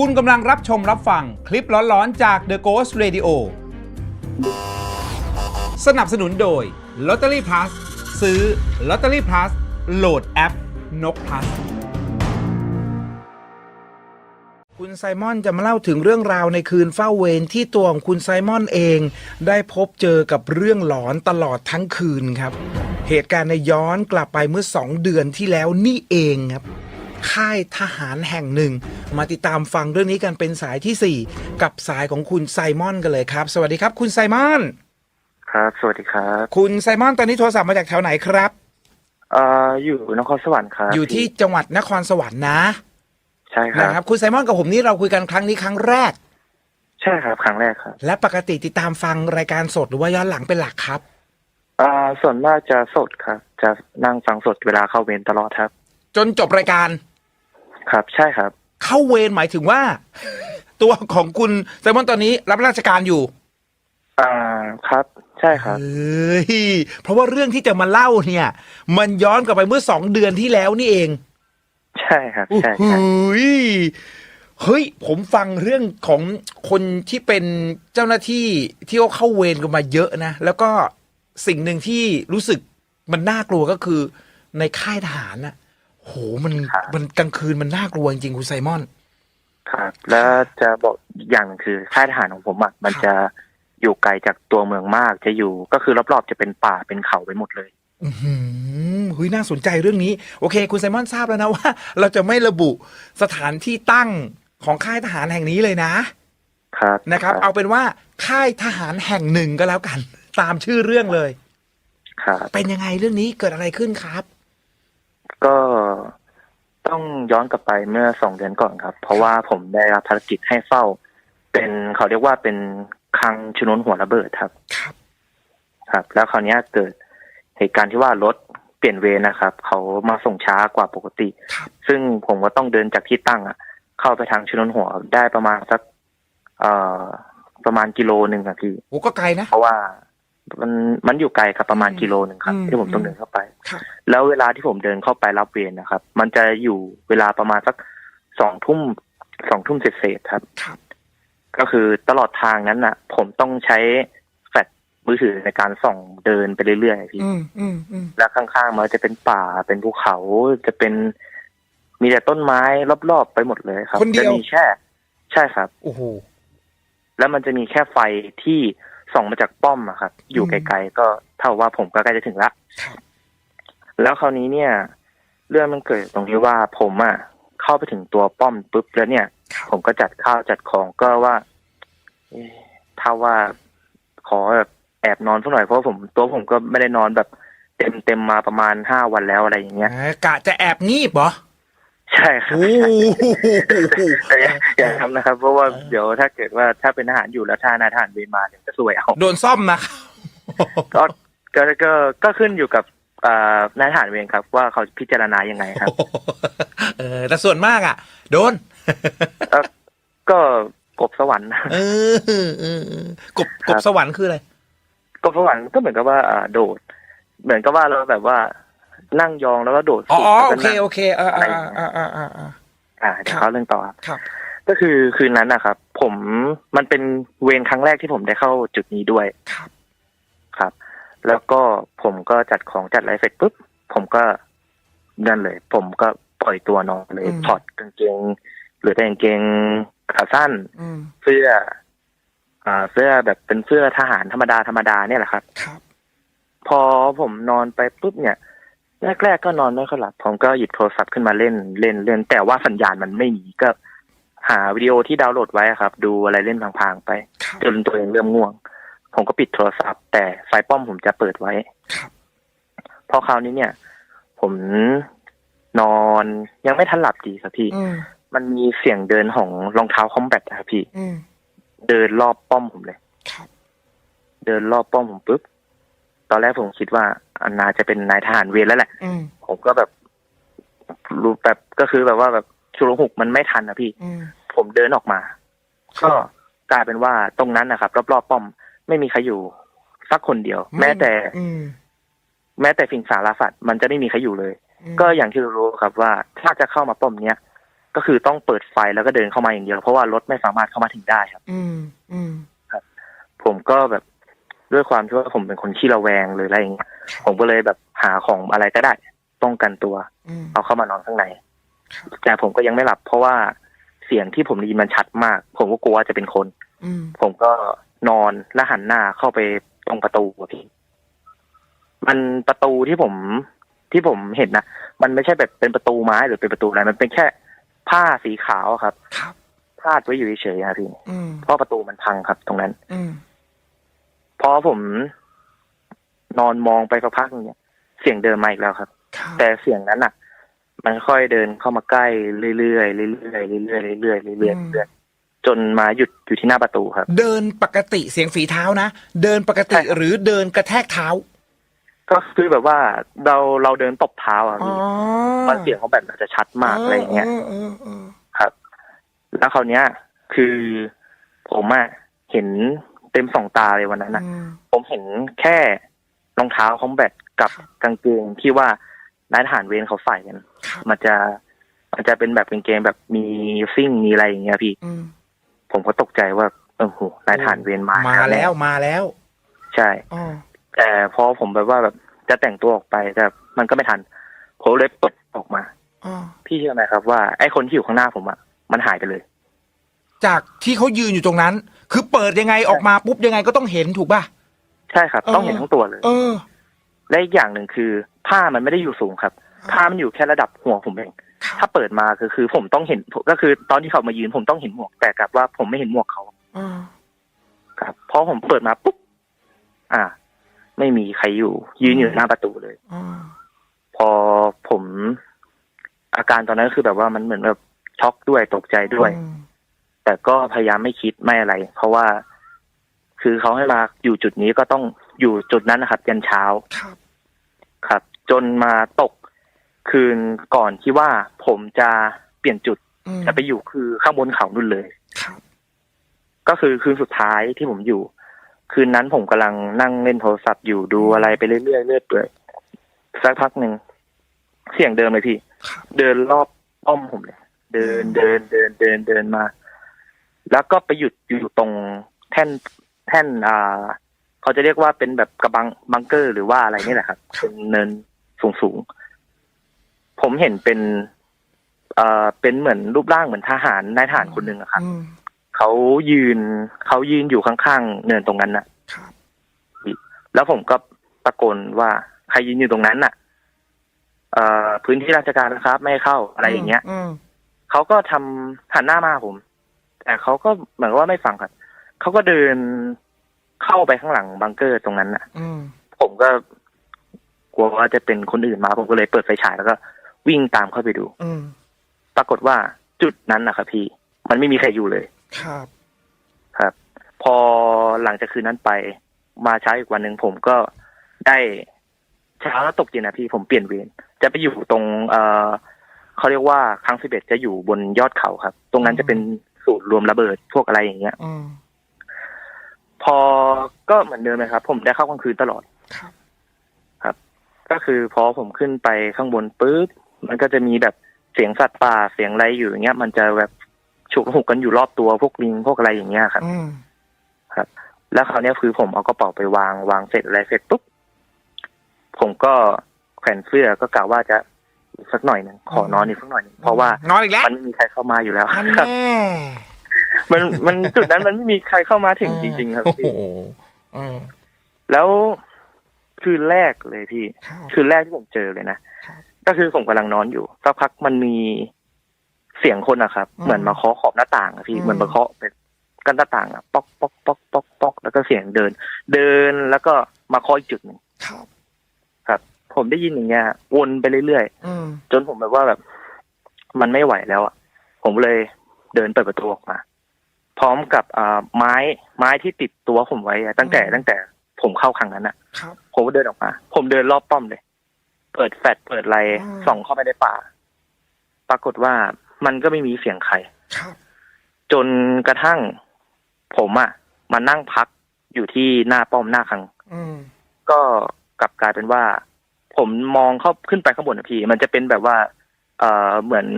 คุณกำลังรับชมรับฟังคลิปร้อนๆจาก The Ghost Radio สนับสนุนโดย Lottery Plus ซื้อ Lottery Plus โหลดแอป นก plus คุณไซมอนจะมาเล่าถึงเรื่องราวในคืนเฝ้าเวรที่ตัวของคุณไซมอนเอง ได้พบเจอกับเรื่องหลอนตลอดทั้งคืนครับ เหตุการณ์ในยย้อนกลับไปเมื่อสองเดือนที่แล้วนี่เองครับ ค่ายทหารแห่งหนึ่ง มาติดตามฟังเรื่องนี้กันเป็นสายที่ 4 กับสายของคุณไซมอนกันเลยครับ สวัสดีครับ คุณไซมอน ครับ สวัสดีครับ คุณไซมอนตอนนี้โทรศัพท์มาจากแถวไหนครับเอ่ออยู่นครสวรรค์ครับอยู่ที่จังหวัดนครสวรรค์นะใช่ครันะครับบคุณไซมอนกับผมนี่เราคุยกันครั้งนี้ครั้งแรก ใช่ครับ ครั้งแรกครับ และปกติติดตามฟังรายการสดหรือว่าย้อนหลังเป็นหลักครับอ่าส่วนมากจะสดครับ จะนั่งฟังสดเวลาเข้าเวรตลอดครับ จนจบรายการ ครับ ใช่ครับ เข้าเวรหมายถึงว่า ตัวของคุณไซมอนตอนนี้รับราชการอยู่ อ่าครับ ใช่ครับ เฮ้ยเพราะว่าเรื่องที่จะมาเล่าเนี่ย มันย้อนกลับไปเมื่อสองเดือนที่แล้วนี่เอง ใช่ครับใช่โอ้ใช่โหยเฮ้ย ผมฟังเรื่องของคนที่เป็นเจ้าหน้าที่ที่เขาเข้าเวรกันมาเยอะนะ แล้วก็สิ่งหนึ่งที่รู้สึกมันน่ากลัวก็คือในค่ายทหารน่ะ โหมันมันกลางคืนมันน่ากลัวจริงๆคุณไซมอน ครับ แล้วจะบอกอีกอย่างหนึ่งคือค่ายทหารของผมอะมันจะอยู่ไกลจากตัวเมืองมากจะอยู่ก็คือรอบๆจะเป็นป่าเป็นเขาไปหมดเลย อือหือเฮ้ยน่าสนใจเรื่องนี้ โอเค คุณไซมอนทราบแล้วนะว่า เราจะไม่ระบุสถานที่ตั้งของค่ายทหารแห่งนี้เลยนะ ครับนะครับ เอาเป็นว่าค่ายทหารแห่งหนึ่งก็แล้วกัน ตามชื่อเรื่องเลย ครับ เป็นยังไงเรื่องนี้เกิดอะไรขึ้นครับ ก็ต้องย้อนกลับไปเมื่อสองเดือนก่อนครับ เพราะว่าผมได้รับภารกิจให้เฝ้า เป็นเขาเรียกว่าเป็นคลังชนวนหัวระเบิดครับ ครับ ครับ แล้วคราวเนี้ยเกิดเหตุการณ์ที่ว่ารถเปลี่ยนเวรนะครับ เขามาส่งช้ากว่าปกติครับซึ่งผมก็ต้องเดินจากที่ตั้งอะ เข้าไปทางชนวนหัวได้ประมาณสัก เอ่อประมาณกิโลหนึ่งอะพี่โอ้ก็ไกลนะ เพราะว่า มันมันอยู่ไกลครับประมาณอืมกิโลหนึ่งครับอืมที่ผมต้องเดินเข้าไปครับแล้วเวลาที่ผมเดินเข้าไปรับเวรนะครับ มันจะอยู่เวลาประมาณสักสองทุ่มสองทุ่มเศษๆครับครับ ก็คือตลอดทางนั้นน่ะ ผมต้องใช้แฟลชมือถือในการส่องเดินไปเรื่อยๆพี่อืมอืมอืมแล้วข้างๆมันจะเป็นป่าเป็นภูเขาจะเป็น มีแต่ต้นไม้รอบๆไปหมดเลยครับคนเดียวจะมีแค่ ใช่ครับ โอ้โหแล้วมันจะมีแค่ไฟที่ ส่องมาจากป้อมอะครับ อยู่อืมไกลๆก็เท่าว่าผมก็ใกล้จะถึงละครับแล้วคราวนี้เนี่ย เรื่องมันเกิดตรงที่ว่าผมอะเข้าไปถึงตัวป้อมปุ๊บแล้วเนี่ยครับผมก็จัดข้าวจัดของก็ว่าเอ๊ะถ้าว่าขอแบบแอบนอนสักหน่อยเพราะผมตัวผมก็ไม่ได้นอนแบบเต็มเต็มๆมาประมาณห้าวันแล้วอะไรอย่างเงี้ยเอ้ยกะจะแอบงีบเหรอ ใช่ครับโอ้โหแต่อย่าอย่าทำนะครับ เพราะว่าเดี๋ยวถ้าเกิดว่าถ้าเป็นทหารอยู่แล้วถ้านายทหารเวรมาเดี๋ยวจะสวยเอาโดนซ่อมนะครับก็ก็ก็ก็ขึ้นอยู่กับอ่านายทหารเวรครับ ว่าเขาพิจารณายังไงครับ เออแต่ส่วนมากอะ โดนก็ก็กบสวรรค์เออเออเออกบครักบบสวรรค์คืออะไรกบสวรรค์ก็เหมือนกับว่าอ่าโดด เหมือนกับว่าเราแบบว่า นั่งยองแล้วก็โดดอ๋อสูงอ๋อแล้วโอก็เคนั่งโอเคเออเออเออเออเออเอออ่าเดี๋ยวครับเขาเรื่องต่อครับครับ ก็คือคืนนั้นนะครับ ผมมันเป็นเวรครั้งแรกที่ผมได้เข้าจุดนี้ด้วยครับครับ แล้วก็ผมก็จัดของจัดอะไรเสร็จปุ๊บผมก็นั่นเลย ผมก็ปล่อยตัวนอนเลยอืมถอดกางเกงหรือแต่กางเกงขาสั้นอืมเสื้อ อ่า เสื้อแบบเป็นเสื้อทหารธรรมดาธรรมดาเนี่ยแหละครับ ครับ พอผมนอนไปปุ๊บเนี่ย แรกๆก็นอนไม่ค่อยหลับ ผมก็หยิบโทรศัพท์ขึ้นมาเล่นเล่นเล่น แต่ว่าสัญญาณมันไม่มีก็หาวิดีโอที่ดาวน์โหลดไว้ครับ ดูอะไรเล่นพลางๆไปครับจนตัวเองเริ่มง่วง ผมก็ปิดโทรศัพท์ แต่ไฟป้อมผมจะเปิดไว้ครับพอคราวนี้เนี่ย ผมนอนยังไม่ทันหลับดีครับพี่อืมมันมีเสียงเดินของรองเท้าคอมแบทนะครับพี่อืมเดินรอบป้อมผมเลยครับเดินรอบป้อมผมปุ๊บ ตอนแรกผมคิดว่าอันนาจะเป็นนายทหารเวรแล้วแหละอืมผมก็แบบรู้แบบก็คือแบบว่าแบบชุลหุกมันไม่ทันนะพี่อืมผมเดินออกมา ก็กลายเป็นว่าตรงนั้นนะครับรอบๆป้อมไม่มีใครอยู่สักคนเดียว แม้แต่อืมแม้แต่สิ่งสารสัตว์มันจะไม่มีใครอยู่เลยอืมก็อย่างที่เรารู้ครับว่าถ้าจะเข้ามาป้อมเนี้ยก็คือต้องเปิดไฟแล้วก็เดินเข้ามาอย่างเดียว เพราะว่ารถไม่สามารถเข้ามาถึงได้ครับ อืมอืมผมก็แบบ ด้วยความที่ว่าผมเป็นคนขี้ระแวงหรืออะไรอย่างเงี้ยผมก็เลยแบบหาของอะไรก็ได้ป้องกันตัวอืมเอาเข้ามานอนข้างในครับแต่ผมก็ยังไม่หลับ เพราะว่าเสียงที่ผมได้ยินมันชัดมาก ผมก็กลัวว่าจะเป็นคนอืมผมก็นอนแล้วหันหน้าเข้าไปตรงประตูอะพี่มันประตูที่ผมที่ผมเห็นนะมันไม่ใช่แบบเป็นประตูไม้หรือเป็นประตูอะไร มันเป็นแค่ผ้าสีขาวอะครับครับพาดไว้อยู่เฉยๆอะพี่อืมเพราะประตูมันพังครับตรงนั้นอืม พอผมนอนมองไปสักพักหนึงเนี่ยเสียงเดินมาอีกแล้วครับ ครับแต่เสียงนั้นอะ มันค่อยเดินเข้ามาใกล้เรื่อยๆเรื่อยๆเรื่อยๆเรื่อยๆเรื่อยๆเรื่อยๆจนมาหยุดอยู่ที่หน้าประตูครับ เดินปกติเสียงฝีเท้านะ เดินปกติใช่ครับ หรือเดินกระแทกเท้าก็คือแบบว่าเราเราเดินตบเท้าอะอ๋อพี่มันเสียงเขาแบบมันจะชัดมากอะไรอย่างเงี้ย ออออเออครับ แล้วคราวเนี้ย คือผมอะเห็น เต็มสองตาเลยวันนั้นนะอืมผมเห็นแค่รองเท้าคอมแบทกับกางเกงที่ว่านายทหารเวรเขาใส่กันครับมันจะมันจะเป็นแบบกางเกงแบบมีซิ่งมีอะไรอย่างเงี้ยพี่อืมผมก็ตกใจว่าเออโหนายทหารเวรมามามาแล้วมาแล้ว ใช่อ๋อแต่พอผมแบบว่าแบบจะแต่งตัวออกไปแต่มันก็ไม่ทันผมเลยเปิดออกมาอ๋อพี่เชื่อไหมครับว่าไอ้คนที่อยู่ข้างหน้าผมอะมันหายไปเลย จากที่เขายืนอยู่ตรงนั้น คือเปิดยังไงออกมาปุ๊บยังไงก็ต้องเห็นถูกป่ะ ใช่ครับเออต้องเห็นทั้งตัวเลย เออ และอีกอย่างหนึ่งคือผ้ามันไม่ได้อยู่สูงครับ ผ้ามันอยู่แค่ระดับหัวผมเองครับถ้าเปิดมาคือคือผมต้องเห็นก็คือ ตอนที่เขามายืนผมต้องเห็นหมวก แต่กลับว่าผมไม่เห็นหมวกเขาอ๋อครับพอผมเปิดมาปุ๊บอ่า ไม่มีใครอยู่ ยืนอยู่หน้าประตูเลยอ๋อพอผม อาการตอนนั้นคือแบบว่ามันเหมือนแบบช็อกด้วยตกใจด้วยอืม แต่ก็พยายามไม่คิดไม่อะไร เพราะว่า คือเขาให้มาอยู่จุดนี้ก็ต้องอยู่จุดนั้นนะครับยันเช้าครับครับ จนมาตกคืนก่อนที่ว่าผมจะเปลี่ยนจุดอืมจะไปอยู่คือข้างบนเขานู่นเลยครับก็คือคืนสุดท้ายที่ผมอยู่ คืนนั้นผมกำลังนั่งเล่นโทรศัพท์อยู่ดูอะไรไปเรื่อยๆเรื่อยเปื่อยสักพักหนึ่งเสียงเดิมเลยพี่ครับเดินรอบป้อมผมเลย เดินเดินเดินเดินเดินมา แล้วก็ไปหยุดอยู่ตรงแท่นแท่นอ่าเขาจะเรียกว่าเป็นแบบกระบังบังเกอร์หรือว่าอะไรนี่แหละครับเป็นเนินสูงสูงๆผมเห็นเป็นเอ่อเป็นเหมือนรูปร่างเหมือนทหารนายทหารคนหนึ่งอะครับอืมเขายืนเขายืนอยู่ข้างๆเนินตรงนั้นน่ะครับแล้วผมก็ตะโกนว่าใครยืนอยู่ตรงนั้นน่ะ เอ่อพื้นที่ราชการนะครับ ไม่ให้เข้าอะไรอย่างเงี้ยอืมเขาก็ทำหันหน้ามาหาผม แต่เขาก็เหมือนกับว่าไม่ฟังครับเขาก็เดินเข้าไปข้างหลังบังเกอร์ตรงนั้นน่ะอืมผมก็กลัวว่าจะเป็นคนอื่นมา ผมก็เลยเปิดไฟฉายแล้วก็ วิ่งตามเข้าไปดู อืมปรากฏว่าจุดนั้นนะครับพี่ มันไม่มีใครอยู่เลย ครับ ครับ พอหลังจากคืนนั้นไป มาเช้าอีกวันหนึ่งผมก็ได้เช้าแล้วตกเย็นนะพี่ผมเปลี่ยนเวรจะไปอยู่ตรง เอ่อเขาเรียกว่าครั้งสิบเอ็ดจะอยู่บนยอดเขาครับ ตรงนั้นจะเป็น ศูนย์รวมระเบิดพวกอะไรอย่างเงี้ยอืมพอก็เหมือนเดิมเลยครับ ผมได้เข้ากลางคืนตลอดครับ ก็คือพอผมขึ้นไปข้างบนปุ๊บมันก็จะมีแบบเสียงสัตว์ป่าเสียงอะไรอยู่อย่างเงี้ย มันจะแบบฉุกละหุกกันอยู่รอบตัวพวกลิงพวกอะไรอย่างเงี้ยครับอืมแล้วคราวเนี้ยคือผมเอากระเป๋าไปวางวางเสร็จอะไรเสร็จปุ๊บผมก็แขวนเสื้อก็กะว่าจะอีก สักหน่อยหนึ่งขอนอนอีกสักหน่อยหนึ่งเพราะว่านอนอีกแล้วมันไม่มีใครเข้ามาอยู่แล้วอันครับแน่มันมันจุดนั้นมันไม่มีใครเข้ามาถึงจริง ๆ ครับโอ้โหพี่อืมแล้วคืนแรกเลยพี่ครับคืนแรกที่ผมเจอเลยนะครับก็คือผมกำลังนอนอยู่สักพักมันมีเสียงคนอะครับอืมเหมือนมาเคาะขอบหน้าต่างอะพี่อืมเหมือนมาเคาะเป็นกันหน้าต่างอะป๊อกป๊อกป๊อกป๊อกป๊อกแล้วก็เสียงเดิน เดินแล้วก็มาเคาะอีกจุดหนึ่งครับครับ ผมได้ยินอย่างเงี้ยวนไปเรื่อยอืมๆจนผมแบบว่าแบบ มันไม่ไหวแล้วอะผมเลยเดินเปิดประตูออกมา พร้อมกับอ่าไม้ไม้ที่ติดตัวผมไว้อะตั้งแต่ตั้งแต่ผมเข้าครั้งนั้นอะ ครับ ผมก็เดินออกมา ผมเดินรอบป้อมเลย เปิดแฟลชเปิดไลน์อืม ส่องเข้าไปในป่า ปรากฏว่ามันก็ไม่มีเสียงใคร ครับ จนกระทั่ง ผมอะมานั่งพักอยู่ที่หน้าป้อมหน้าคลัง อืมก็กลับกลายเป็นว่า ผมมองเข้าขึ้นไปข้างบนอะพี่ มันจะเป็นแบบว่า เอ่อเหมือน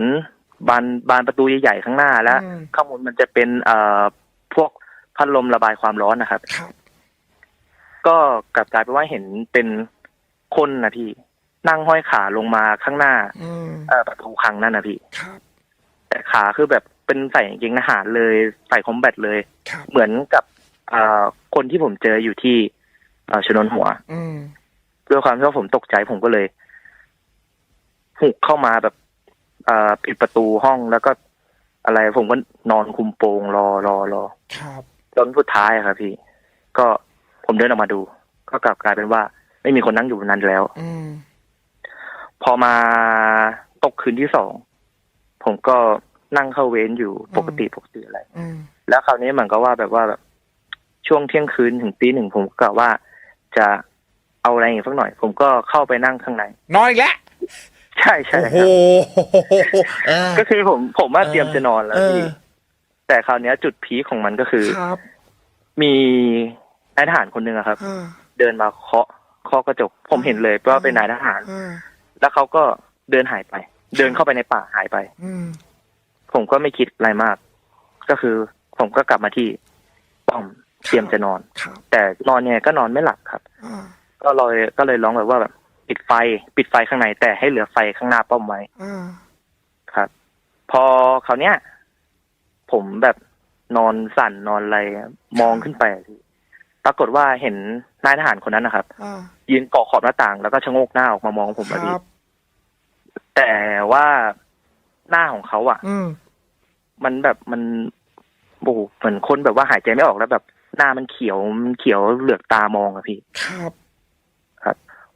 บานบานประตูใหญ่ๆข้างหน้าแล้วอืมข้างบนมันจะเป็นเอ่อพวกพัดลมระบายความร้อนนะครับครับก็กลับกลายเป็นว่าเห็นเป็นคนนะพี่ นั่งห้อยขาลงมาข้างหน้าอืมเอ่อประตูคลังนั่นนะพี่ครับแต่ขาคือแบบเป็นใส่กางเกงทหารเลยใส่คอมแบทเลยครับเหมือนกับเอ่อคนที่ผมเจออยู่ที่เอ่อชนวนหัวอืม ด้วยความที่ว่าผมตกใจผมก็เลยหุกเข้ามาแบบเอ่อปิดประตูห้องแล้วก็อะไรผมก็นอนคุมโปงรอรอรอครับจนสุดท้ายอะครับพี่ ก็ผมเดินออกมาดู ก็กลับกลายเป็นว่า ไม่มีคนนั่งอยู่บนนั้นแล้ว อืมพอมาตกคืนที่สองผมก็นั่งเข้าเวรอยู่ปกติปกติอะไรอืมแล้วคราวนี้เหมือนก็ว่าแบบว่าแบบช่วงเที่ยงคืนถึงตีหนึ่งผมก็กะว่าจะ เอาอะไรอีกสักหน่อย ผมก็เข้าไปนั่งข้างในนอนอีกแล้วใช่ใช่โอ้คโหรับเออ ก็คือผมผมว่าเตรียมจะนอนแล้วเออ พี่แต่คราวเนี้ยจุดพีคของมันก็คือ ครับมีนายทหารคนหนึ่งอะครับ อ่าเดินมาเคาะเคาะกระจก ผมเห็นเลยว่าเป็นนายทหาร อ่าแล้วเขาก็เดินหายไป เดินเข้าไปในป่าหายไป อืมผมก็ไม่คิดอะไรมาก ก็คือ ผมก็กลับมาที่ป้อมเตรียมจะนอน ครับแต่นอนเนี่ยก็นอนไม่หลับครับ อ่า ก็เลยก็เลยร้องแบบว่าแบบปิดไฟ ปิดไฟข้างในแต่ให้เหลือไฟข้างหน้าป้อมไว้อ่าครับ พอเขาวเนี้ย ผมแบบนอนสั่นนอนอะไรมองขึ้นไปพี่ปรากฏว่าเห็นนายทหารคนนั้นนะครับ อ่ายืนเกาะขอบหน้าต่างแล้วก็ชะโงกหน้าออกมามองผมคอะพี่รับแต่ว่าหน้าของเขาอะอืมมันแบบมันโอ้โหเหมือนคนแบบว่าหายใจไม่ออกแล้วแบบ หน้ามันเขียวมันเขียวเหลือกตามองอะพี่ ครับ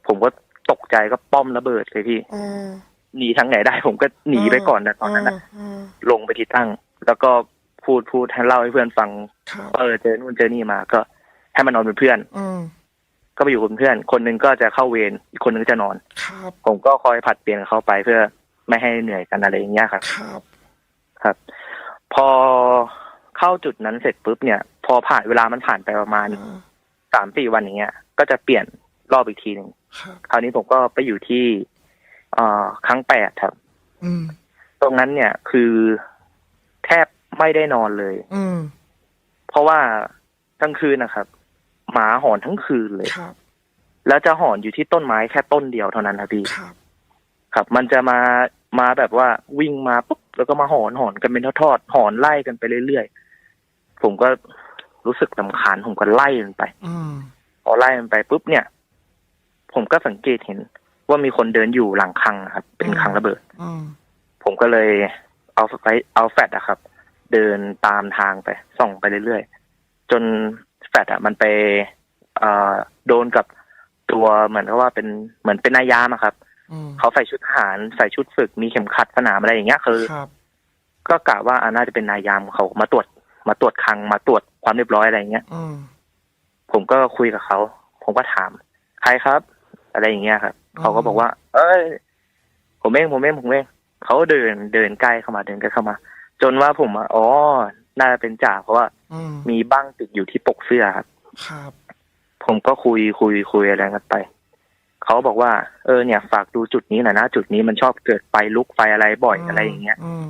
ผมก็ตกใจก็ป้อมระเบิดเลยพี่อ่าหนีทางไหนได้ ผมก็หนีไปก่อนนะตอนนั้นนะอ่าลงไปที่ตั้ง แล้วก็พูดพูดให้เล่าให้เพื่อนฟังครับเออเจอนู่นเจอนี่มา ก็ให้มันนอนเป็นเพื่อน อืมก็ไปอยู่กับเพื่อน คนหนึงก็จะเข้าเวรอีกคนหนึงก็จะนอนครับผมก็คอยผลัดเปลี่ยนกับเขาไปเพื่อไม่ให้เหนื่อยกันอะไรอย่างเงี้ยครับครับ ครับ พอเข้าจุดนั้นเสร็จปุ๊บเนี่ย พอผ่านเวลามันผ่านไปประมาณอ่าสามสี่วันอย่างเงี้ย ก็จะเปลี่ยนรอบอีกทีหนึ่ง ครับคราวนี้ผมก็ไปอยู่ที่เอ่อครั้งแปดครับ อืม ตรงนั้นเนี่ยคือแทบไม่ได้นอนเลย อืม เพราะว่ากลางคืนนะครับ หมาหอนทั้งคืนเลยครับ แล้วจะหอนอยู่ที่ต้นไม้แค่ต้นเดียวเท่านั้นครับพี่ครับ ครับ มันจะมามาแบบว่าวิ่งมาปุ๊บแล้วก็มาหอนหอนกันเป็นทอดๆหอนไล่กันไปเรื่อยๆผมก็รู้สึกลำคาญผมก็ไล่มันไปอืมพอไล่มันไปปุ๊บเนี่ย ผมก็สังเกตเห็น ว่ามีคนเดินอยู่หลังคลังอะครับ เป็นคลังระเบิดอืมผมก็เลยเอาไฟเอาแฟลชอะครับ เดินตามทางไปส่องไปเรื่อยๆจนแฟลชอะมันไปเอ่อโดนกับตัวเหมือนกับว่าเป็นเหมือนเป็นนายยามอะครับอืมเขาใส่ชุดทหารใส่ชุดฝึกมีเข็มขัดสนามอะไรอย่างเงี้ยคือครับก็กะว่าอ่าน่าจะเป็นนายยามเขามาตรวจมาตรวจคลังมาตรวจความเรียบร้อยอะไรอย่างเงี้ยอืมผมก็คุยกับเขา ผมก็ถาม ใครครับ อะไรอย่างเงี้ยครับอืมเขาก็บอกว่า เอ้ยผมเองผมเองผมเองเขาเดินเดินใกล้เข้ามาเดินใกล้เข้ามา จนว่าผมอะอ๋อน่าจะเป็นจ่าเพราะว่าอืมมีบ้างติดอยู่ที่ปกเสื้อครับ ครับ ผมก็คุยคุยคุยอะไรกันไปเขาบอกว่า เออเนี่ย ฝากดูจุดนี้หน่อยนะจุดนี้มันชอบเกิดไฟลุกไฟอะไรบ่อยอะไรอย่างเงี้ยอืม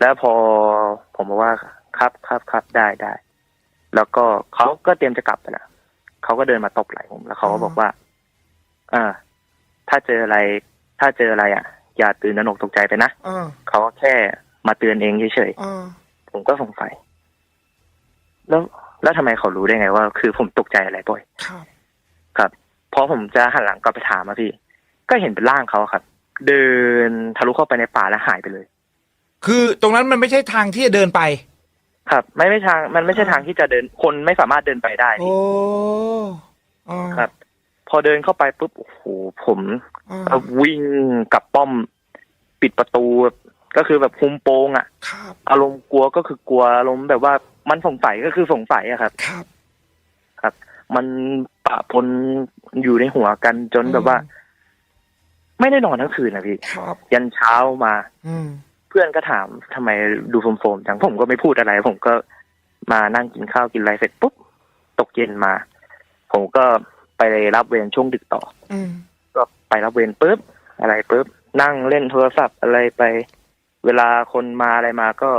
แล้วพอผมบอกว่าครับครับครับได้ได้แล้วก็เขาก็เตรียมจะกลับไปแล้วเขาก็เดินมาตบไหล่ผมแล้วเขาก็บอกว่า อ่า ถ้าเจออะไร ถ้าเจออะไรอะ อย่าตื่นตระหนกตกใจไปนะอ่าเขาก็แค่มาเตือนเองเฉยอ่าๆผมก็สงสัย แล้วแล้วทำไมเขารู้ได้ไงว่า คือผมตกใจอะไรบ่อย ครับครับพอผมจะหันหลังกลับไปถามอะพี่ ก็เห็นเป็นร่างเขาครับ เดินทะลุเข้าไปในป่าแล้วหายไปเลย คือตรงนั้นมันไม่ใช่ทางที่จะเดินไป ครับ ไม่ไม่ทางมันไม่ใช่ทางที่จะเดินคนไม่สามารถเดินไปได้โอ้อ่าครับ พอเดินเข้าไปปุ๊บโอ้โหผมอ่าก็วิ่งกลับป้อมปิดประตูก็คือแบบคุมโปงอะครับอารมณ์กลัวก็คือกลัวอารมณ์แบบว่ามันสงสัยก็คือสงสัยอะครับ ครับ ครับ มันปะปนอยู่ในหัวกันจนแบบว่า ไม่ได้นอนทั้งคืนนะพี่ครับยันเช้ามาอืมเพื่อนก็ถามทำไมดูโฟมๆจังผมก็ไม่พูดอะไร ผมก็มานั่งกินข้าวกินอะไรเสร็จปุ๊บตกเย็นมา ผมก็ ไปรับเวรช่วงดึกต่ออืมก็ไปรับเวรปุ๊บอะไรปุ๊บนั่งเล่นโทรศัพท์อะไรไป เวลาคนมาอะไรมาก็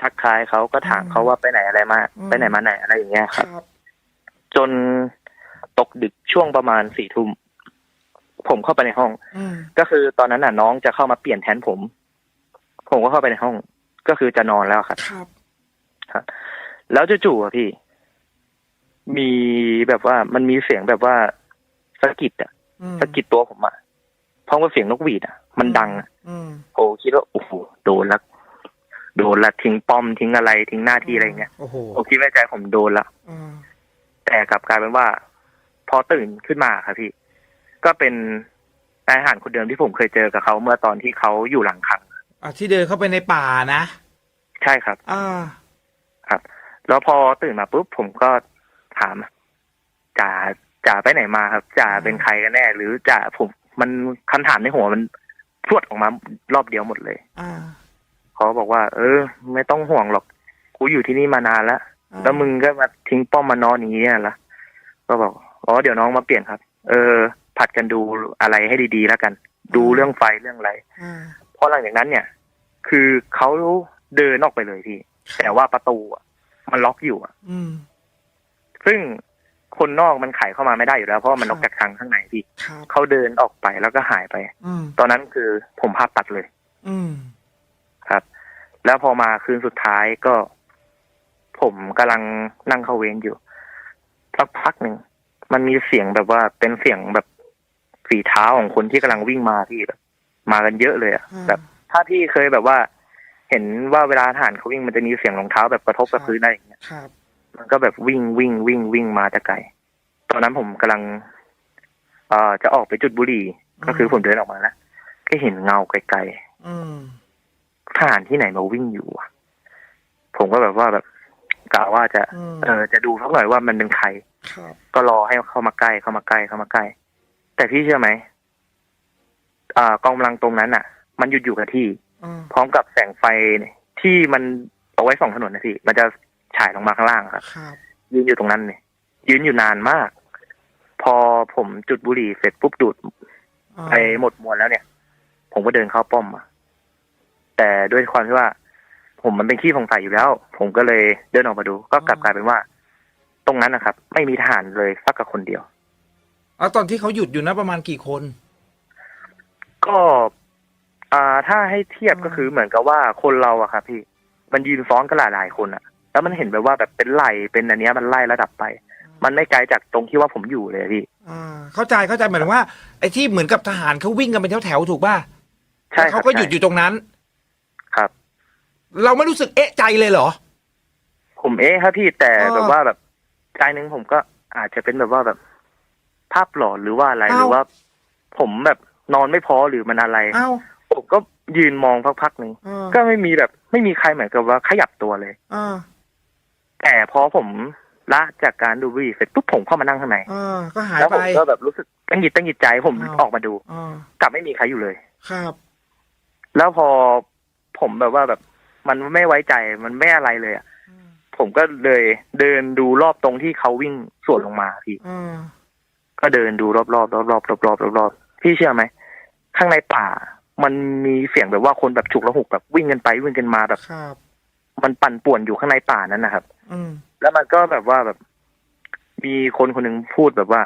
ทักทายเขาก็ถามอืมเขาว่าไปไหนอะไรมาอืมไปไหนมาไหนอะไรอย่างเงี้ยคครับรับ จนตกดึกช่วงประมาณสี่ทุ่มผมเข้าไปในห้องอืมก็คือตอนนั้นน่ะน้องจะเข้ามาเปลี่ยนแทนผม ผมก็เข้าไปในห้อง ก็คือจะนอนแล้วครับ ครับ แล้วจู่ๆอะพี่ มีแบบว่ามันมีเสียงแบบว่าสะกิดอะอืมสะกิดตัวผมอะพร้อมกับเสียงนกหวีดอะมันดังอะอืมโอ้คิดว่าโอ้โหโดนละโดนละทิ้งป้อมทิ้งอะไรทิ้งหน้าที่อะไรเงี้ยโอ้โหผมคิดในใจผมโดนละอืมแต่กลับกลายเป็นว่า พอตื่นขึ้นมาครับพี่ ก็เป็นนายทหารคนเดิมที่ผมเคยเจอกับเขาเมื่อตอนที่เขาอยู่หลังคลังอะที่เดินเข้าไปในป่านะ ใช่ครับ อ่า ครับ แล้วพอตื่นมาปุ๊บผมก็ ถามจ่าจ่าไปไหนมาครับจ่าเป็นใครกันแน่ หรือจ่าผมมันคำถามในหัวมันพรวดออกมารอบเดียวหมดเลยอ่าเขาบอกว่า เออ ไม่ต้องห่วงหรอกกูอยู่ที่นี่มานานแล้วอ่าแล้วมึงก็มาทิ้งป้อมมานอนอย่างนี้น่ะละก็บอกอ๋อเดี๋ยวน้องมาเปลี่ยนครับ เออ ผัดกันดูอะไรให้ดีๆแล้วกัน ดูเรื่องไฟเรื่องอะไรอ่าพอหลังจากนั้นเนี่ย คือเขาเดินออกไปเลยพี่ แต่ว่าประตูอะมันล็อกอยู่อะอืม ซึ่งคนนอกมันไขเข้ามาไม่ได้อยู่แล้วเพราะว่ามันครับล็อกจากทางข้างในพี่ครับเขาเดินออกไปแล้วก็หายไปอืมตอนนั้นคือผมภาพตัดเลย อืมครับ แล้วพอมาคืนสุดท้ายก็ ผมกำลังนั่งเข้าเวรอยู่สักพักหนึ่งมันมีเสียงแบบว่าเป็นเสียงแบบฝีเท้าของคนที่กำลังวิ่งมาพี่แบบ มากันเยอะเลยอะอ่าแบบ ถ้าพี่เคยแบบว่า เห็นว่าเวลาทหารเขาวิ่งมันจะมีเสียงรองเท้าแบบกระทบกับพื้นอะไรอย่างเงี้ยครับ มันก็แบบวิ่งวิ่งวิ่งวิ่งมาแต่ไกล ตอนนั้นผมกำลังเอ่อจะออกไปจุดบุหรี่ ก็คือผมเดินออกมาแล้วก็เห็นเงาไกลอืมๆทหารที่ไหนมาวิ่งอยู่อะผมก็แบบว่าแบบกะว่าจะอืมเออจะดูสักหน่อยว่ามันเป็นใครครับก็รอให้เข้ามาใกล้เข้ามาใกล้เข้ามาใกล้ แต่พี่เชื่อไหมอ่ากองกำลังตรงนั้นอะ มันหยุดอยู่กับที่อืมพร้อมกับแสงไฟที่มันเอาไว้ส่องถนนนะพี่ มันจะ ฉายลงมาข้างล่างอะครับครับ ยืนอยู่ตรงนั้นเนี่ยยืนอยู่นานมาก พอผมจุดบุหรี่เสร็จปุ๊บดูดอ่าไปหมดมวนแล้วเนี่ย ผมก็เดินเข้าป้อมมาแต่ด้วยความที่ว่า ผมมันเป็นขี้สงสัยอยู่แล้ว ผมก็เลยเดินออกมาดู ก็กลับกลายเป็นว่า ตรงนั้นนะครับ ไม่มีทหารเลยสักกับคนเดียวเอาตอนที่เขาหยุดอยู่นะประมาณกี่คน ก็ อ่าถ้าให้เทียบอืมก็คือเหมือนกับว่าคนเราอะครับพี่ มันยืนซ้อนกันหลายๆคนอะ แล้วมันเห็นแบบว่าแบบเป็นไหลเป็นอันเนี้ยมันไล่ระดับไป มันไม่ไกลจากตรงที่ว่าผมอยู่เลยพี่ อ่าเข้าใจเข้าใจหมายถึงว่าไอ้ที่เหมือนกับทหารเขาวิ่งกันเป็นแถวๆถูกป่ะใช่แล้วครัเขาบก็หยุดใช่อยู่ตรงนั้น ครับ เราไม่รู้สึกเอ๊ะใจเลยเหรอ ผมเอ๊ะครับพี่แต่เออ แบบว่าแบบใจหนึ่งผมก็อาจจะเป็นแบบว่าแบบ ภาพหลอนหรือว่าอะไรเอ้าหรือว่า ผมแบบนอนไม่พอหรือมันอะไร เอ้าผมก็ยืนมองพักๆหนึ่งเออก็ไม่มีแบบ ไม่มีใครเหมือนกับว่าขยับตัวเลย เออ แต่พอผมละจากการดูบุหรี่เสร็จปุ๊บผมเข้ามานั่งข้างในเออก็หายแล้วไปผมก็แบบรู้สึกตั้งหงิดตั้งหงิดใจผมอ้าว ออกมาดูเออกลับไม่มีใครอยู่เลย ครับ แล้วพอผมแบบว่าแบบมันไม่ไว้ใจมันไม่อะไรเลยอะผมก็เลยเดินดูรอบตรงที่เขาวิ่งสวนลงมาพี่เออก็เดินดูรอบๆรอบๆรอบๆรอบๆรอบๆพี่เชื่อไหมข้างในป่า มันมีเสียงแบบว่าคนแบบฉุกละหุกแบบวิ่งกันไปวิ่งกันมาแบบ ครับ มันปั่นป่วนอยู่ข้างในป่านั้นนะครับ อืมแล้วมันก็แบบว่าแบบ มีคนคนหนึ่งพูดแบบว่า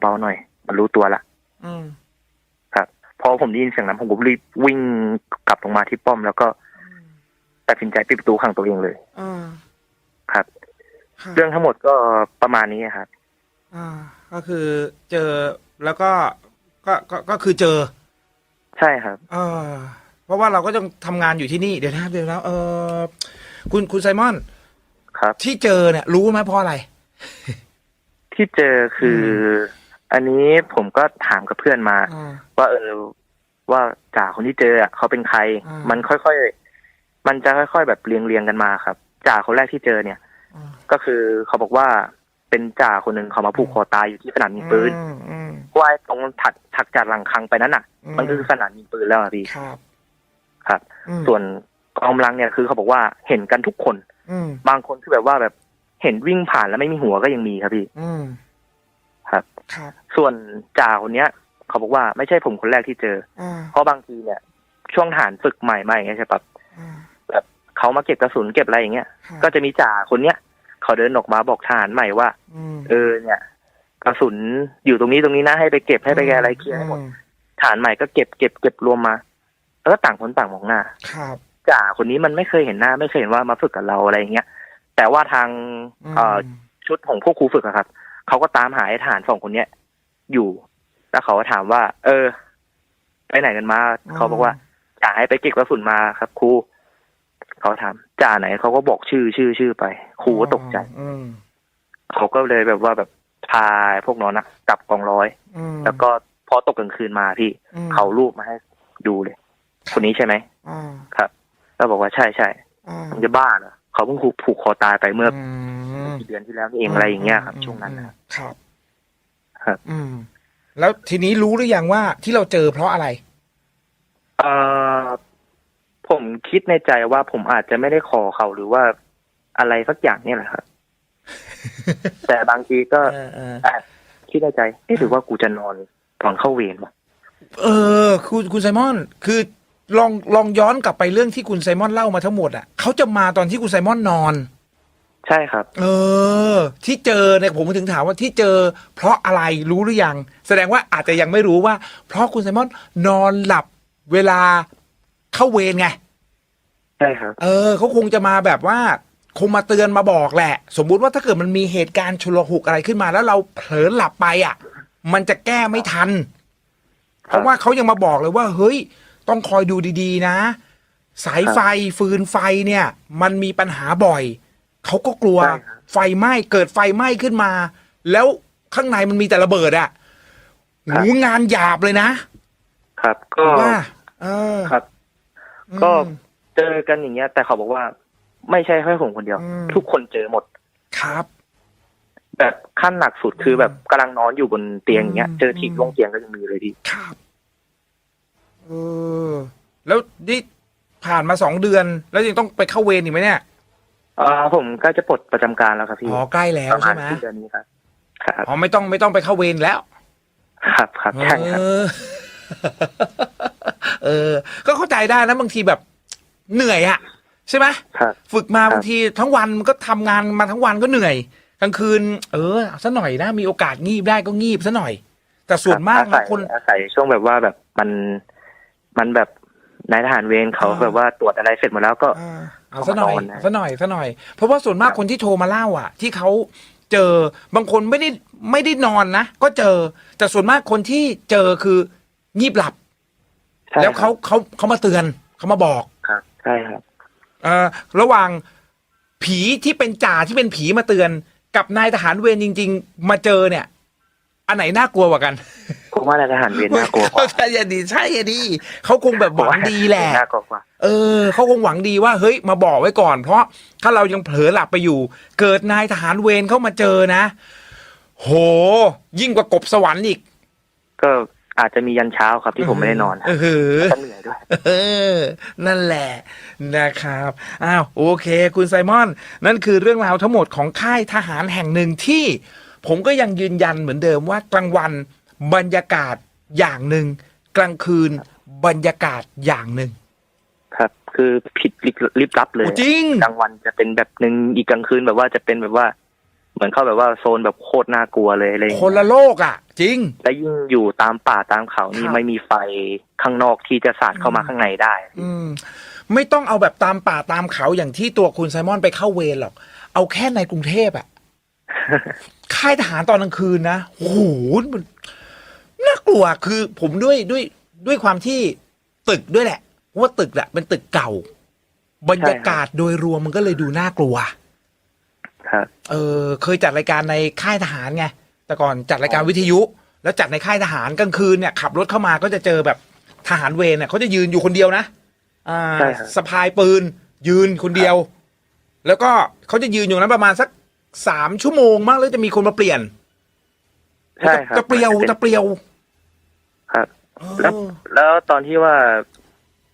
เบาๆหน่อย มันรู้ตัวละอืมครับพอผมได้ยินเสียงนั้นผมก็รีบวิ่งกลับลงมาที่ป้อม แล้วก็ตัดสินใจปิดประตูขังตัวเองเลยอ่าครับครับเรื่องทั้งหมดก็ประมาณนี้ครับ อ่า ก็คือเจอแล้วก็ก็ก็ก็คือเจอ ใช่ครับ เออเพราะว่าเราก็ต้องทำงานอยู่ที่นี่เดี๋ยวนะเดี๋ยวนะเออคุณคุณไซมอน ครับ ที่เจอเนี่ย รู้ไหมเพราะอะไร ที่เจอคือออันนี้ผมก็ถามกับเพื่อนมาอ่าว่าเออว่าจ่าคนที่เจออะเขาเป็นใครอ่ามัมันค่อยๆ มันจะค่อย ๆ แบบเรียงเรียงๆกันมาครับจ่าคนแรกที่เจอเนี่ย อ่าก็คือเขาบอกว่าเป็นจ่าคนหนึ่งเขามาผูกคอตายอยู่ที่สนามยิงปืนอืมอืมเพราะว่าไอ้ตรงถัดถัดจากหลังคังไปนั้นอะอืมมันคือสนามยิงปืนแล้วอะพี่ครับครับ อืมส่วนกองกำลังเนี่ยคือเขาบอกว่าเห็นกันทุกคน อืมบางคนคือแบบว่าแบบเห็นวิ่งผ่านแล้วไม่มีหัวก็ยังมีครับพี่ อืมครับ ครับ ส่วนจ่าคนเนี้ย เขาบอกว่าไม่ใช่ผมคนแรกที่เจอ อ่าเพราะบางทีเนี่ย ช่วงฐานฝึกใหม่มาอย่างเงี้ยใช่ปะอืมแบบเขามาเก็บกระสุนเก็บอะไรอย่างเงี้ยครับก็จะมีจ่าคนเนี้ยเขาเดินออกมาบอกทหารใหม่ว่า อืมเออเนี่ย กระสุนอยู่ตรงนี้ตรงนี้นะให้ไปเก็บให้ไปแกอะไรเคลียร์ให้หมดอืฐานใหม่ก็เก็บเก็บเก็บรวมมา แล้วก็ต่างคนต่างมองหน้า ครับ จ่าคนนี้มันไม่เคยเห็นหน้า ไม่เคยเห็นว่ามาฝึกกับเราอะไรอย่างเงี้ยแต่ว่าทางเออชุดของพวกครูฝึกอะครับเขาก็ตามหาไอ้ทหารสองคนเนี้ยอยู่แล้วเขาก็ถามว่า เออ ไปไหนกันมาเขาบอกว่าจ่าให้ไปเก็บกระสุนมาครับครูเขาถามจ่าไหนเขาก็บอกชื่อชื่อชื่อไปครูก็ตกใจเขาก็เลยแบบว่าแบบพาพวกน้องนะกลับกองร้อยแล้วก็พอตกกลางคืนมาพี่เขารูปมาให้ดูเลย คนนี้ใช่ไหมครับ แล้วบอกว่าใช่ใช่อ่ามันจะบ้าเหรอเขาเพิ่งผูกผูกคอตายไปเมื่อมกี่เดือนที่แล้วนี่เองอะไรอย่างเงี้ยครับ ช่วงนั้นนะครับ ครับ อืม แล้วทีนี้รู้หรือยังว่าที่เราเจอเพราะอะไร เอ่อผมคิดในใจว่าผมอาจจะไม่ได้ขอเขาหรือว่าอะไรสักอย่างเนี่ยแหละครับ แต่บางทีก็เออเออแอบคิดในใจเอ๊ะหรือว่ากูจะนอนตอนเข้าเวรวะเออ คุณคุณไซมอน คือ ลองลองย้อนกลับไปเรื่องที่คุณไซมอนเล่ามาทั้งหมดอะเขาจะมาตอนที่คุณไซมอนนอน ใช่ครับ เออ ที่เจอเนี่ยผมถึงถามว่าที่เจอ เพราะอะไรรู้หรือยัง แสดงว่าอาจจะยังไม่รู้ว่า เพราะคุณไซมอนนอนหลับเวลาเข้าเวรไงใช่ครับ เออเขาคงจะมาแบบว่า คงมาเตือนมาบอกแหละ สมมุติว่าถ้าเกิดมันมีเหตุการณ์ชุลหุกอะไรขึ้นมาแล้วเราเผลอหลับไปอะ มันจะแก้ไม่ทัน เพราะว่าเขายังมาบอกเลยว่าเฮ้ย ต้องคอยดูดีๆ นะ สายไฟฟืนไฟเนี่ย มันมีปัญหาบ่อย เขาก็กลัว ใช่ครับ ไฟไหม้เกิดไฟไหม้ขึ้นมา แล้วข้างในมันมีแต่ระเบิดอะครับหูงานหยาบเลยนะครับ ก็ว่า เออครับอืมก็เจอกันอย่างเงี้ย แต่เขาบอกว่า ไม่ใช่แค่ผมคนเดียว อืม ทุกคนเจอหมด ครับ แบบขั้นหนักสุดคือแบบกำลังนอนอยู่บนเตียงอย่างเงี้ย อืม เจอถีบลงเตียงก็ยังมีเลยพี่ ครับ เออ แล้วนี่ผ่านมาสองเดือน แล้วยังต้องไปเข้าเวรอีกไหมเนี่ย อ่าผมใกล้จะปลดประจำการแล้วครับพี่อ๋อใกล้แล้วประมาใช่ณไหมสิ้นเดือนนี้ครับ ครับอ๋อไม่ต้องไม่ต้องไปเข้าเวรแล้ว ครับครับใช่ครับ เออ เออ ก็เข้าใจได้นะบางทีแบบเหนื่อยอะใช่ไหมครับ ฝึกมาครับ บางทีทั้งวันมันก็ทำงานมาทั้งวันก็เหนื่อยกลางคืน เออเอาซะหน่อยนะมีโอกาสงีบได้ก็งีบซะหน่อย แต่ส่วนมากอาศันะยคนอาศัยช่วงแบบว่าแบบมัน มันแบบนายทหารเวรเขาอ่าแบบว่าตรวจอะไรเสร็จหมดแล้วก็อ่าเอาซะหน่อยนอนนะเอาซะหน่อยซะหน่อย เพราะว่าส่วนมากครับคนที่โทรมาเล่าอะ ที่เขาเจอบางคนไม่ได้ไม่ได้นอนนะก็เจอ แต่ส่วนมากคนที่เจอคืองีบหลับใช่แล้วครัเขาบเขาเขามาเตือนเขามาบอกครับใช่ครับเอ่อระหว่างผีที่เป็นจ่าที่เป็นผีมาเตือน กับนายทหารเวรจริง ๆ มาเจอเนี่ย อันไหนน่ากลัวกว่ากัน ผมว่านายทหารเวรน่ากลัวกว่าใช่อย่าดีใช่อย่าดีเขาคงแบบหวังดีแหละน่ากลัวกว่าเออเขาคงหวังดีว่าเฮ้ยมาบอกไว้ก่อน เพราะถ้าเรายังเผลอหลับไปอยู่ เกิดนายทหารเวรเข้ามาเจอนะ โห ยิ่งกว่ากบสวรรค์อีก ก็อาจจะมียันเช้าครับที่ผมไม่ได้นอนเออก็เหนื่อยด้วย เออ นั่นแหละนะครับ อ้าวโอเค คุณไซมอน นั่นคือเรื่องราวทั้งหมดของค่ายทหารแห่งหนึ่งที่ ผมก็ยังยืนยันเหมือนเดิมว่ากลางวัน บรรยากาศอย่างหนึ่งกลางคืนบรรยากาศอย่างหนึ่งครับ คือผิดลิบลิบลับเลยโอ้จริงกลางวันจะเป็นแบบหนึ่งอีกกลางคืนแบบว่าจะเป็นแบบว่า เหมือนเขาแบบว่าโซนแบบโคตรน่ากลัวเลยอะไรอย่างคนเงี้ยละโลกอะ จริง และยิ่งอยู่ตามป่าตามเขานี่ครับไม่มีไฟข้างนอกที่จะสาดเข้ามาข้างในได้ อืม ไม่ต้องเอาแบบตามป่าตามเขาอย่างที่ตัวคุณไซมอนไปเข้าเวรหรอก เอาแค่ในกรุงเทพอะค่ายทหารตอนกลางคืนนะโอ้โหมัน น่ากลัวคือผมด้วยด้วยด้วยความที่ตึกด้วยแหละเพราะว่าตึกแหละเป็นตึกเก่า บรรยากาศโดยรวมมันก็เลยดูน่ากลัวครับเออ เคยจัดรายการในค่ายทหารไงแต่ก่อนจัดรายการวิทยุ แล้วจัดในค่ายทหารกลางคืนเนี่ยขับรถเข้ามาก็จะเจอแบบทหารเวรเนี่ยเขาจะยืนอยู่คนเดียวนะอ่าใช่ครับสะพายปืน ยืนคนเดียว แล้วก็เขาจะยืนอยู่นั้นประมาณสักสามชั่วโมงมากแล้วจะมีคนมาเปลี่ยนใช่ครับจะเปรียวจะเปรียว ครับเออแล้วแล้วตอนที่ว่า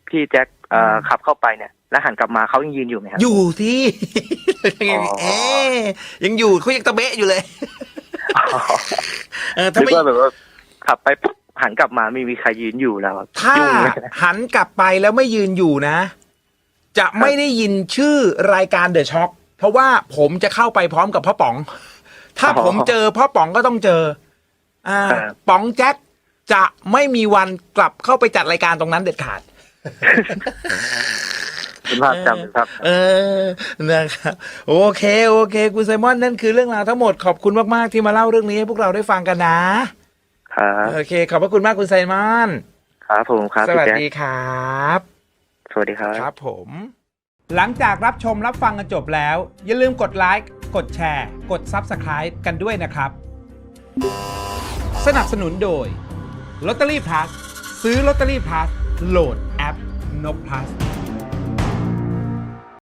พี่แจ็คเอ่อขับเข้าไปเนี่ย แล้วหันกลับมาเขายังยืนอยู่ไหมครับ อยู่ที่อ๋อเอ๊ะยังอยู่เขายังตะเบะอยู่เลย เออถ้านึกไม่ว่าแบบว่าขับไปปุ๊บหันกลับมาไม่มีใครยืนอยู่แล้วครับถ้ายุ่งเลยหันกลับไปแล้วไม่ยืนอยู่นะ จะไม่ได้ยินชื่อรายการเดอะช็อคเพราะว่าผมจะเข้าไปพร้อมกับพ่อป๋อง ถ้าผมเจอพ่อป๋องก็ต้องเจอ อ่า ป๋องแจ็ค จะไม่มีวันกลับเข้าไปจัดรายการตรงนั้นเด็ดขาดเป็นภาพจำเป็นภาพจำเออนะครับโอเคโอเคคุณไซมอนนั่นคือเรื่องราวทั้งหมดขอบคุณมากๆที่มาเล่าเรื่องนี้ให้พวกเราได้ฟังกันนะครับโอเคขอบพระคุณมากคุณไซมอนครับผมครับสพี่วัสแจ๊คดีครับ สวัสดีครับครับผม หลังจากรับชมรับฟังกันจบแล้ว อย่าลืมกดไลค์กดแชร์ กด Subscribe กันด้วยนะครับ สนับสนุนโดย ลอตเตอรี่พลัสซื้อลอตเตอรี่พลัสโหลดแอปนกพลัส